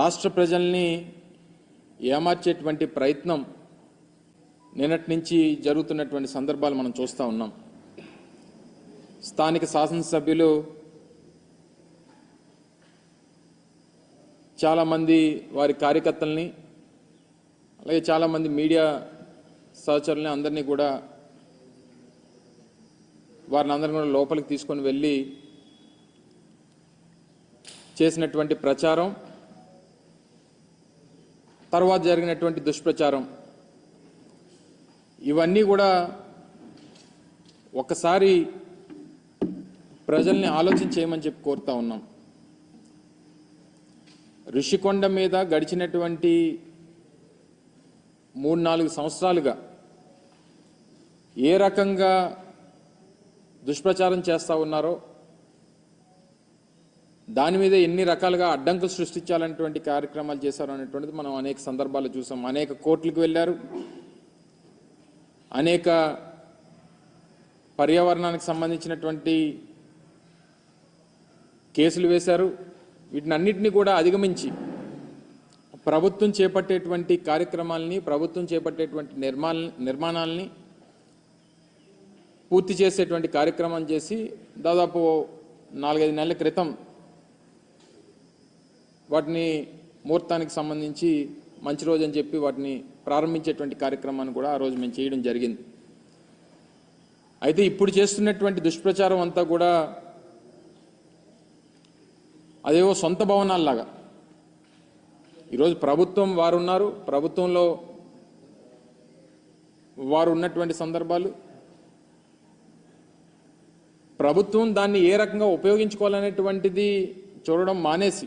రాష్ట్ర ప్రజల్ని ఏమార్చేటువంటి ప్రయత్నం నిన్నటి నుంచి జరుగుతున్నటువంటి సందర్భాలు మనం చూస్తూ ఉన్నాం. స్థానిక శాసనసభ్యులు చాలామంది వారి కార్యకర్తల్ని అలాగే చాలామంది మీడియా సహచరుల్ని అందరినీ కూడా వారిని అందరిని కూడా లోపలికి తీసుకొని వెళ్ళి చేసినటువంటి ప్రచారం తర్వాత జరిగినటువంటి దుష్ప్రచారం. ఇవన్నీ కూడా ఒకసారి ప్రజల్ని ఆలోచన చేయమని చెప్పి కోరుతా ఉన్నాం. ఋషికొండ మీద గడిచినటువంటి మూడు నాలుగు సంవత్సరాలుగా ఏ రకంగా దుష్ప్రచారం చేస్తూ ఉన్నారో దాని మీద ఎన్ని రకాలుగా అడ్డంకులు సృష్టించాలనేటువంటి కార్యక్రమాలు చేశారు అనేటువంటిది మనం అనేక సందర్భాలు చూసాం. అనేక కోర్టులకు వెళ్ళారు. అనేక పర్యావరణానికి సంబంధించినటువంటి కేసులు వేశారు. వీటిని అన్నిటినీ కూడా అధిగమించి ప్రభుత్వం చేపట్టేటువంటి కార్యక్రమాలని ప్రభుత్వం చేపట్టేటువంటి నిర్మాణ నిర్మాణాలని పూర్తి చేసేటువంటి కార్యక్రమం చేసి దాదాపు నాలుగైదు నెలల క్రితం వాటిని ముహూర్తానికి సంబంధించి మంచి రోజు అని చెప్పి వాటిని ప్రారంభించేటువంటి కార్యక్రమాన్ని కూడా ఆ రోజు మేము చేయడం జరిగింది. అయితే ఇప్పుడు చేస్తున్నటువంటి దుష్ప్రచారం అంతా కూడా అదేవో సొంత భవనాల్లాగా. ఈరోజు ప్రభుత్వం వారు ఉన్నారు ప్రభుత్వంలో వారు ఉన్నటువంటి సందర్భాలు. ప్రభుత్వం దాన్ని ఏ రకంగా ఉపయోగించుకోవాలనేటువంటిది చూడడం మానేసి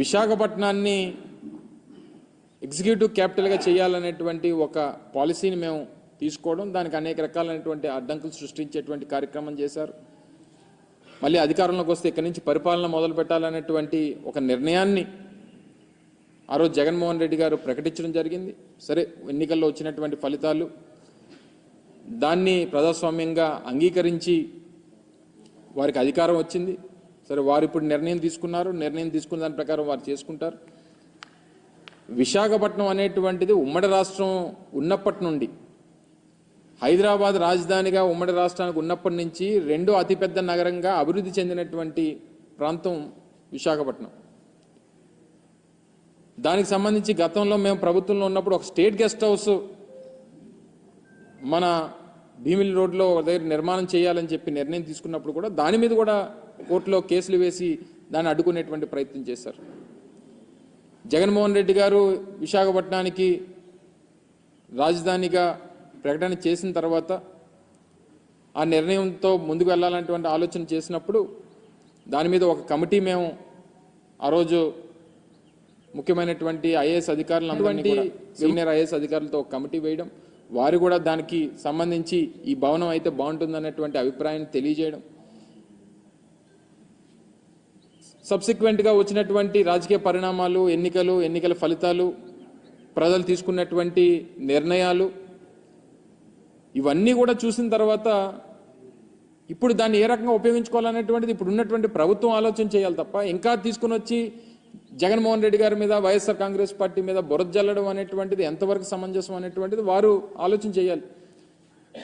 విశాఖపట్నాన్ని ఎగ్జిక్యూటివ్ క్యాపిటల్గా చేయాలనేటువంటి ఒక పాలసీని మేము తీసుకోవడం దానికి అనేక రకాలైనటువంటి అడ్డంకులు సృష్టించేటువంటి కార్యక్రమం చేశారు. మళ్ళీ అధికారంలోకి వస్తే ఇక్కడి నుంచి పరిపాలన మొదలు పెట్టాలనేటువంటి ఒక నిర్ణయాన్ని ఆ రోజు జగన్మోహన్ రెడ్డి గారు ప్రకటించడం జరిగింది. సరే ఎన్నికల్లో వచ్చినటువంటి ఫలితాలు దాన్ని ప్రజాస్వామ్యంగా అంగీకరించి వారికి అధికారం వచ్చింది. సరే వారు ఇప్పుడు నిర్ణయం తీసుకున్నారు. నిర్ణయం తీసుకున్న దాని ప్రకారం వారు చేసుకుంటారు. విశాఖపట్నం అనేటువంటిది ఉమ్మడి రాష్ట్రం ఉన్నప్పటి నుండి హైదరాబాద్ రాజధానిగా ఉమ్మడి రాష్ట్రానికి ఉన్నప్పటి నుంచి రెండో అతిపెద్ద నగరంగా అభివృద్ధి చెందినటువంటి ప్రాంతం విశాఖపట్నం. దానికి సంబంధించి గతంలో మేము ప్రభుత్వంలో ఉన్నప్పుడు ఒక స్టేట్ గెస్ట్ హౌస్ మన భీమిలి రోడ్లో ఒక దగ్గర నిర్మాణం చేయాలని చెప్పి నిర్ణయం తీసుకున్నప్పుడు కూడా దాని మీద కూడా కోర్టులో కేసులు వేసి దాన్ని అడ్డుకునేటువంటి ప్రయత్నం చేశారు. జగన్మోహన్ రెడ్డి గారు విశాఖపట్నానికి రాజధానిగా ప్రకటన చేసిన తర్వాత ఆ నిర్ణయంతో ముందుకు వెళ్ళాలనేటువంటి ఆలోచన చేసినప్పుడు దాని మీద ఒక కమిటీ మేము ఆ రోజు ముఖ్యమైనటువంటి ఐఏఎస్ అధికారులు సీనియర్ ఐఏఎస్ అధికారులతో ఒక కమిటీ వేయడం వారు కూడా దానికి సంబంధించి ఈ భవనం అయితే బాగుంటుందనేటువంటి అభిప్రాయాన్ని తెలియజేయడం. సబ్సిక్వెంట్గా వచ్చినటువంటి రాజకీయ పరిణామాలు ఎన్నికలు ఎన్నికల ఫలితాలు ప్రజలు తీసుకున్నటువంటి నిర్ణయాలు ఇవన్నీ కూడా చూసిన తర్వాత ఇప్పుడు దాన్ని ఏ రకంగా ఉపయోగించుకోవాలనేటువంటిది ఇప్పుడు ఉన్నటువంటి ప్రభుత్వం ఆలోచన చేయాలి తప్ప ఇంకా తీసుకుని వచ్చి జగన్మోహన్ రెడ్డి గారి మీద వైఎస్ఆర్ కాంగ్రెస్ పార్టీ మీద బురద జల్లడం అనేటువంటిది ఎంతవరకు సమంజసం అనేటువంటిది వారు ఆలోచన చేయాలి.